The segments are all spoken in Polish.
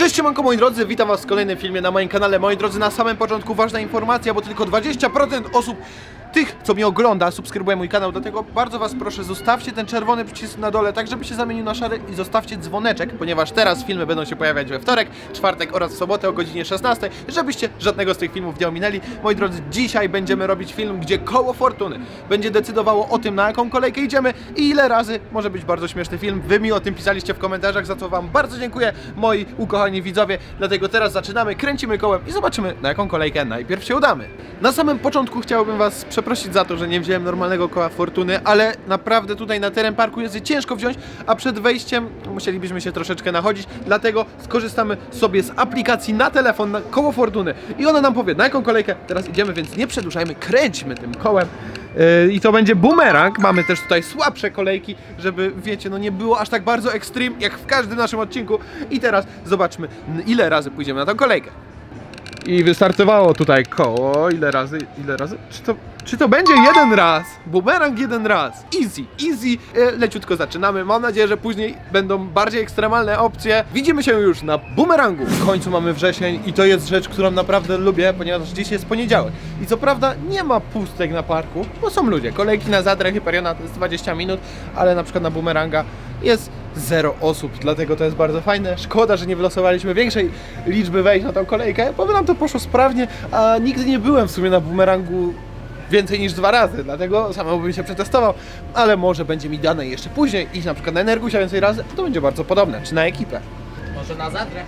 Cześć siemanko moi drodzy, witam was w kolejnym filmie na moim kanale. Moi drodzy, na samym początku ważna informacja, bo tylko 20% osób tych, co mnie ogląda, subskrybuje mój kanał, dlatego bardzo was proszę, zostawcie ten czerwony przycisk na dole, tak żeby się zamienił na szary i zostawcie dzwoneczek, ponieważ teraz filmy będą się pojawiać we wtorek, czwartek oraz w sobotę o godzinie 16, żebyście żadnego z tych filmów nie ominęli. Moi drodzy, dzisiaj będziemy robić film, gdzie koło fortuny będzie decydowało o tym, na jaką kolejkę idziemy i ile razy może być bardzo śmieszny film. Wy mi o tym pisaliście w komentarzach, za co wam bardzo dziękuję, moi ukochani widzowie. Dlatego teraz zaczynamy, kręcimy kołem i zobaczymy, na jaką kolejkę najpierw się udamy. Na samym początku chciałbym was przeprosić za to, że nie wziąłem normalnego koła fortuny, ale naprawdę tutaj na teren parku jest je ciężko wziąć, a przed wejściem musielibyśmy się troszeczkę nachodzić, dlatego skorzystamy sobie z aplikacji na telefon na koło fortuny i ona nam powie, na jaką kolejkę teraz idziemy, więc nie przedłużajmy, kręćmy tym kołem. Yy, I to będzie bumerang. Mamy też tutaj słabsze kolejki, żeby wiecie, no nie było aż tak bardzo extreme jak w każdym naszym odcinku. I teraz zobaczmy, ile razy pójdziemy na tą kolejkę. I wystartowało tutaj koło. Ile razy? Ile razy? Czy to, czy to będzie jeden raz? Bumerang jeden raz. Easy, easy. E, leciutko zaczynamy. Mam nadzieję, że później będą bardziej ekstremalne opcje. Widzimy się już na bumerangu. W końcu mamy wrzesień i to jest rzecz, którą naprawdę lubię, ponieważ dziś jest poniedziałek. I co prawda nie ma pustek na parku, bo są ludzie. Kolejki na Zadrę Hyperiona to jest 20 minut, ale na przykład na bumeranga jest zero osób, dlatego to jest bardzo fajne. Szkoda, że nie wylosowaliśmy większej liczby wejść na tą kolejkę, bo by nam to poszło sprawnie, a nigdy nie byłem w sumie na bumerangu więcej niż dwa razy, dlatego samemu bym się przetestował, ale może będzie mi dane jeszcze później iść na przykład na Energusia więcej razy, to będzie bardzo podobne, czy na ekipę. Może na zadrę?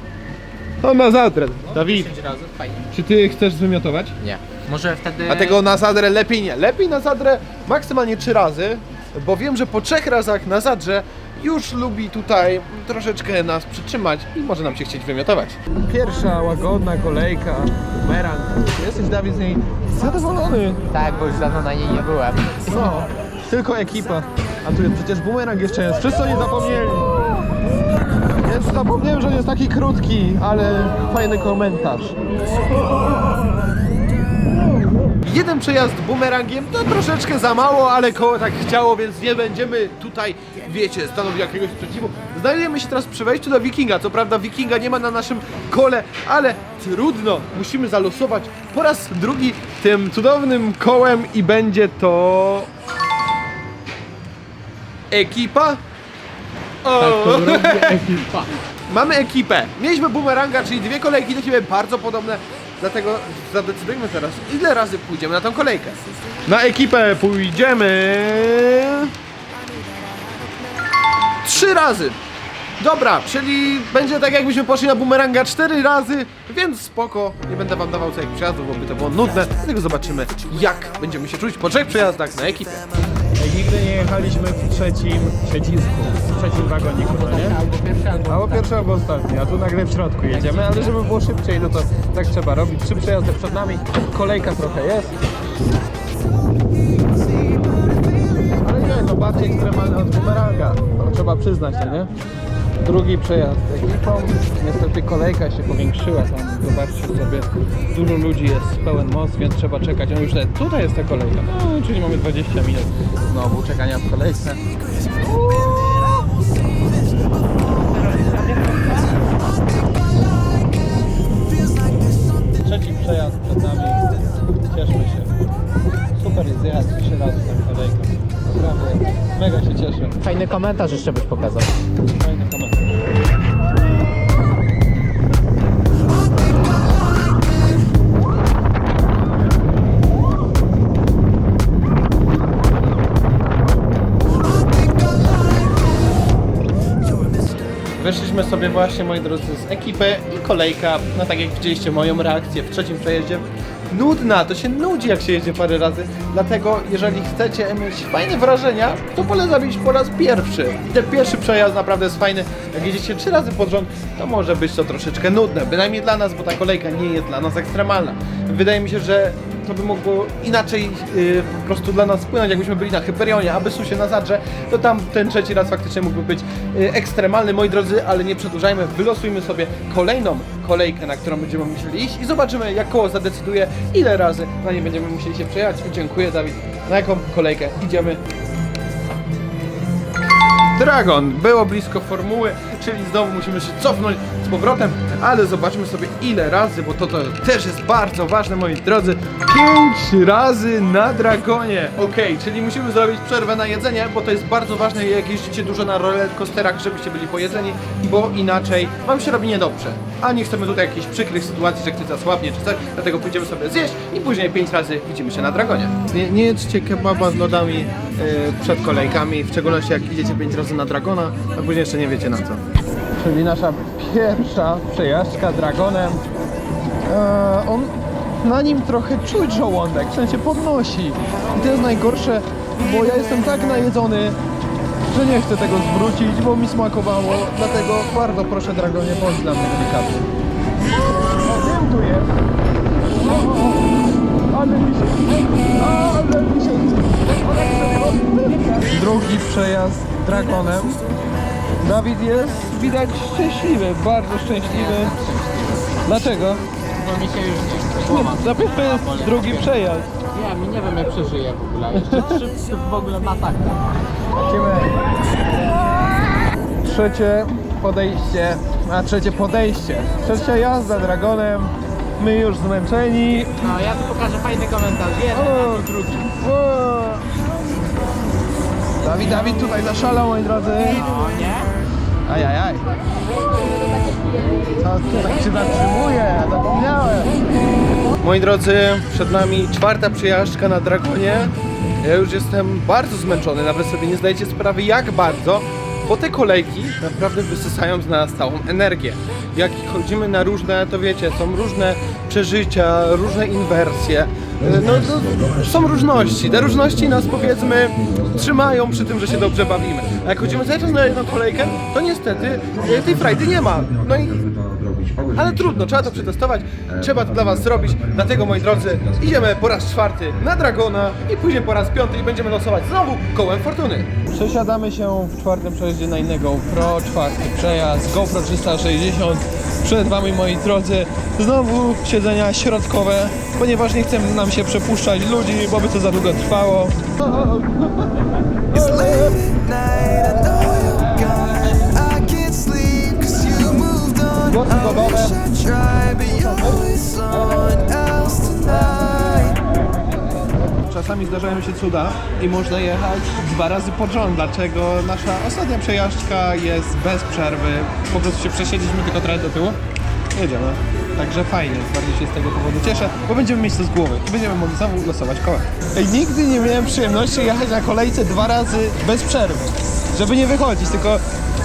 No na Zadrę, Dawid, 10 razy, fajnie. czy ty chcesz zwymiotować? Nie. Może wtedy... A tego na Zadrę lepiej nie. Lepiej na Zadrę maksymalnie trzy razy, bo wiem, że po trzech razach na Zadrze już lubi tutaj troszeczkę nas przytrzymać i może nam się chcieć wymiotować. Pierwsza łagodna kolejka, bumerang. Jesteś Dawid z niej zadowolony. Tak, bo już dawno na niej nie byłem. No, tylko ekipa. A tu jest przecież bumerang jeszcze jest. Wszyscy o niej zapomnieli. Więc zapomniałem, że on jest taki krótki, ale fajny komentarz. Jeden przejazd bumerangiem to troszeczkę za mało, ale koło tak chciało, więc nie będziemy tutaj, wiecie, stanowić jakiegoś sprzeciwu. Znajdujemy się teraz przy wejściu do Wikinga. Co prawda Wikinga nie ma na naszym kole, ale trudno. Musimy zalosować po raz drugi tym cudownym kołem i będzie to... Ekipa? O! Ekipa. Mamy ekipę. Mieliśmy bumeranga, czyli dwie kolejki do siebie bardzo podobne. Dlatego zadecydujmy teraz, ile razy pójdziemy na tą kolejkę. Na ekipę pójdziemy. Trzy razy. Dobra, czyli będzie tak jakbyśmy poszli na bumeranga cztery razy, więc spoko, nie będę wam dawał całych przejazdów, bo by to było nudne, dlatego zobaczymy jak będziemy się czuć po trzech przejazdach na ekipę. Nigdy nie jechaliśmy w trzecim siedzisku, w trzecim wagoniku, no nie? Albo pierwszy, albo... Ostatni, a tu nagle w środku jedziemy, ale żeby było szybciej, no to tak trzeba robić. Trzy przejazdy przed nami, kolejka trochę jest. Ale nie, to bardziej ekstremalne od bumeranga, trzeba przyznać, no nie? Drugi przejazd ekipą, niestety kolejka się powiększyła tam, zobaczcie sobie, dużo ludzi jest, pełen most, więc trzeba czekać, no już nawet tutaj jest ta kolejka, no czyli mamy 20 minut znowu czekania w kolejce. Trzeci przejazd przed nami. Cieszmy się. Super jest jechać trzy razy tą kolejką. Naprawdę mega się cieszę. Fajny komentarz jeszcze byś pokazał. Fajny komentarz. Wyszliśmy sobie właśnie, moi drodzy, z ekipy i kolejka, no tak jak widzieliście moją reakcję w trzecim przejeździe, nudna, to się nudzi jak się jedzie parę razy, dlatego jeżeli chcecie mieć fajne wrażenia, to polecam iść po raz pierwszy. I ten pierwszy przejazd naprawdę jest fajny, jak jedziecie trzy razy pod rząd, to może być to troszeczkę nudne, bynajmniej dla nas, bo ta kolejka nie jest dla nas ekstremalna. Wydaje mi się, że to by mogło inaczej yy, po prostu dla nas wpłynąć, jakbyśmy byli na Hyperionie, a Bysusie na Zadrze, to tam ten trzeci raz faktycznie mógłby być yy, ekstremalny, moi drodzy, ale nie przedłużajmy, wylosujmy sobie kolejną kolejkę, na którą będziemy musieli iść i zobaczymy, jak koło zadecyduje, ile razy na nie będziemy musieli się przejechać. Dziękuję, Dawid. Na jaką kolejkę idziemy? Dragon. Było blisko formuły. Czyli znowu musimy się cofnąć z powrotem, ale zobaczmy sobie ile razy, bo to, to też jest bardzo ważne, moi drodzy. Pięć razy na dragonie. Okej, czyli musimy zrobić przerwę na jedzenie, bo to jest bardzo ważne, jak jeździcie dużo na rollercoasterach, żebyście byli pojedzeni, bo inaczej wam się robi niedobrze. A nie chcemy tutaj jakichś przykrych sytuacji, że ktoś zasłabnie czy coś, dlatego pójdziemy sobie zjeść i później pięć razy widzimy się na dragonie. Nie, nie jedzcie kebaba z lodami yy, przed kolejkami, w szczególności jak idziecie pięć razy na dragona, a później jeszcze nie wiecie na co. Czyli nasza pierwsza przejażdżka dragonem. Eee, on na nim trochę czuć żołądek, w sensie podnosi. I to jest najgorsze, bo ja jestem tak najedzony, że nie chcę tego zwrócić, bo mi smakowało. Dlatego bardzo proszę dragonie, bądź dla mnie delikatny. O. Ale mi się... Ale mi się... Drugi przejazd dragonem. Dawid jest widać szczęśliwy, bardzo szczęśliwy. Dlaczego? Bo mi się już nie głowa. Zapytmy drugi przejazd. Nie, mi nie wiem jak przeżyję w ogóle. Jeszcze trzy w ogóle ma tak. Lecimy. Trzecie podejście, a trzecie podejście. Trzecia jazda dragonem. My już zmęczeni. No ja tu pokażę fajny komentarz. Jeden, O, a drugi. O. Dawid, Dawid tutaj zaszalał, moi drodzy. O nie? Ajajaj. Co tutaj się zatrzymuje? Zapomniałem. Moi drodzy, przed nami czwarta przejażdżka na Dragonie. Ja już jestem bardzo zmęczony, nawet sobie nie zdajecie sprawy jak bardzo, bo te kolejki naprawdę wysysają z nas całą energię. Jak chodzimy na różne, to wiecie, są różne przeżycia, różne inwersje. No to są różności. Te różności nas powiedzmy trzymają przy tym, że się dobrze bawimy. A jak chodzimy cały czas na jedną kolejkę, to niestety e, tej frajdy nie ma. No i ale trudno, trzeba to przetestować, trzeba to dla Was zrobić. Dlatego, moi drodzy, idziemy po raz czwarty na Dragona i później po raz piąty i będziemy losować znowu kołem fortuny. Przesiadamy się w czwartym przejeździe na innego GoPro, czwarty przejazd, GoPro 360. Przed Wami moi drodzy, znowu siedzenia środkowe, ponieważ nie chce nam się przepuszczać ludzi, bo by to za długo trwało. It's late at night, I know else tonight. Czasami zdarzają się cuda i można jechać dwa razy pod rząd, dlaczego nasza ostatnia przejażdżka jest bez przerwy. Po prostu się przesiedliśmy tylko trochę do tyłu. Jedziemy. Także fajnie, bardzo się z tego powodu cieszę, bo będziemy mieć to z głowy i będziemy mogli znowu losować kołem. Ej, nigdy nie miałem przyjemności jechać na kolejce dwa razy bez przerwy, żeby nie wychodzić, tylko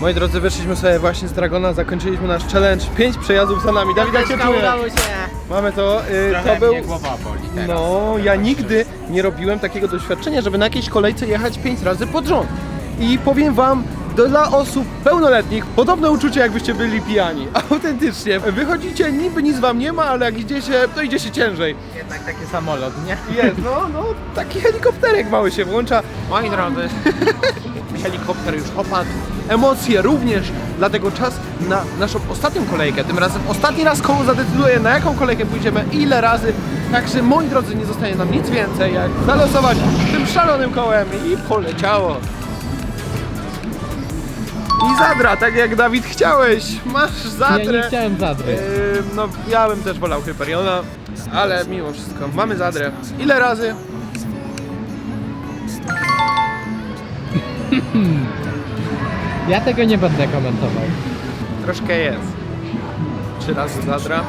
Moi drodzy, wyszliśmy sobie właśnie z Dragona, zakończyliśmy nasz challenge. Pięć przejazdów za nami. Dawid, jak się czuje? udało się. Mamy to. y, Trochę to był. mnie głowa boli teraz. No, ja nigdy nie robiłem takiego doświadczenia, żeby na jakiejś kolejce jechać pięć razy pod rząd. I powiem wam, dla osób pełnoletnich podobne uczucie jakbyście byli pijani. Autentycznie. Wychodzicie, niby nic wam nie ma, ale jak idziecie, to idzie się ciężej. Jednak taki samolot, nie? Jest, no, no, taki helikopterek mały się włącza. Moi drodzy, Helikopter już opadł. Emocje również, dlatego czas na naszą ostatnią kolejkę. Tym razem ostatni raz koło zadecyduje, na jaką kolejkę pójdziemy, ile razy. Także moi drodzy, nie zostaje nam nic więcej, jak zalosować tym szalonym kołem i poleciało. I zadra, tak jak Dawid chciałeś. Masz zadrę. ja nie chciałem zadry. Yy, no ja bym też wolał Hyperiona, ale mimo wszystko mamy zadrę. Ile razy? Ja tego nie będę komentował. Troszkę jest. Trzy razy zadra.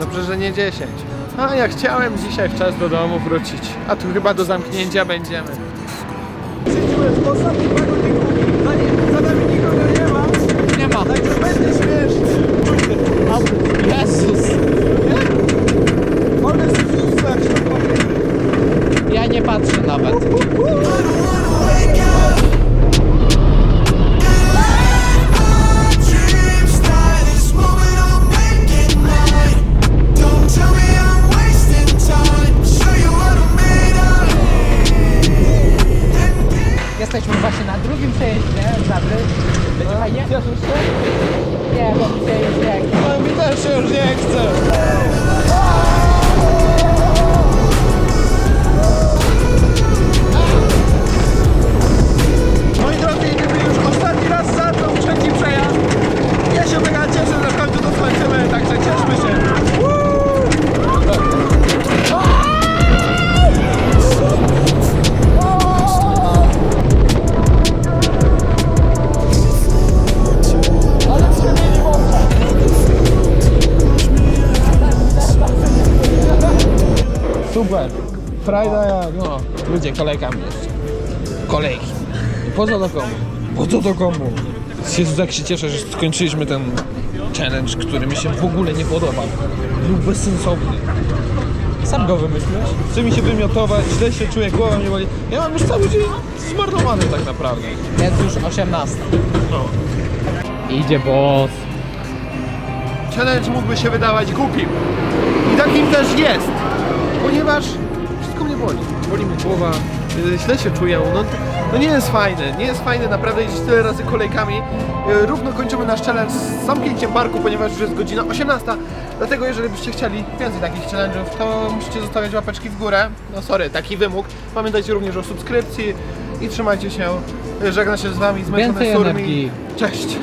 Dobrze, że nie 10. A ja chciałem dzisiaj w czas do domu wrócić. A tu chyba do zamknięcia będziemy. Siedzimy w ostatnim wagoniku. Za nami nikogo nie ma. Nie ma. Także będzie śmiesznie. Jezus. Ja nie patrzę nawet. Już nie chce. Frajda jak, no. Ludzie kolejkami jeszcze. Kolejki. Po co to komu? Po co to komu? Jezu, tak się cieszę, że skończyliśmy ten challenge, który mi się w ogóle nie podoba. Był bezsensowny. Sam go wymyśliłeś? Chce mi się wymiotować, źle się czuję, głowa mnie boli. Ja mam już cały dzień zmarnowany tak naprawdę. Jest już 18. No. Idzie boss. Challenge mógłby się wydawać głupim. I takim też jest. Ponieważ boli. Boli mnie głowa, y, źle się czuję. No, no nie jest fajne, nie jest fajne naprawdę jeździć tyle razy kolejkami. Y, Równo kończymy nasz challenge z zamknięciem parku, ponieważ już jest godzina 18. Dlatego jeżeli byście chcieli więcej takich challenge'ów, to musicie zostawiać łapeczki w górę. No sorry, taki wymóg. Pamiętajcie również o subskrypcji i trzymajcie się. Żegna się z wami, zmęczony Więcej Surmi. energii. Cześć!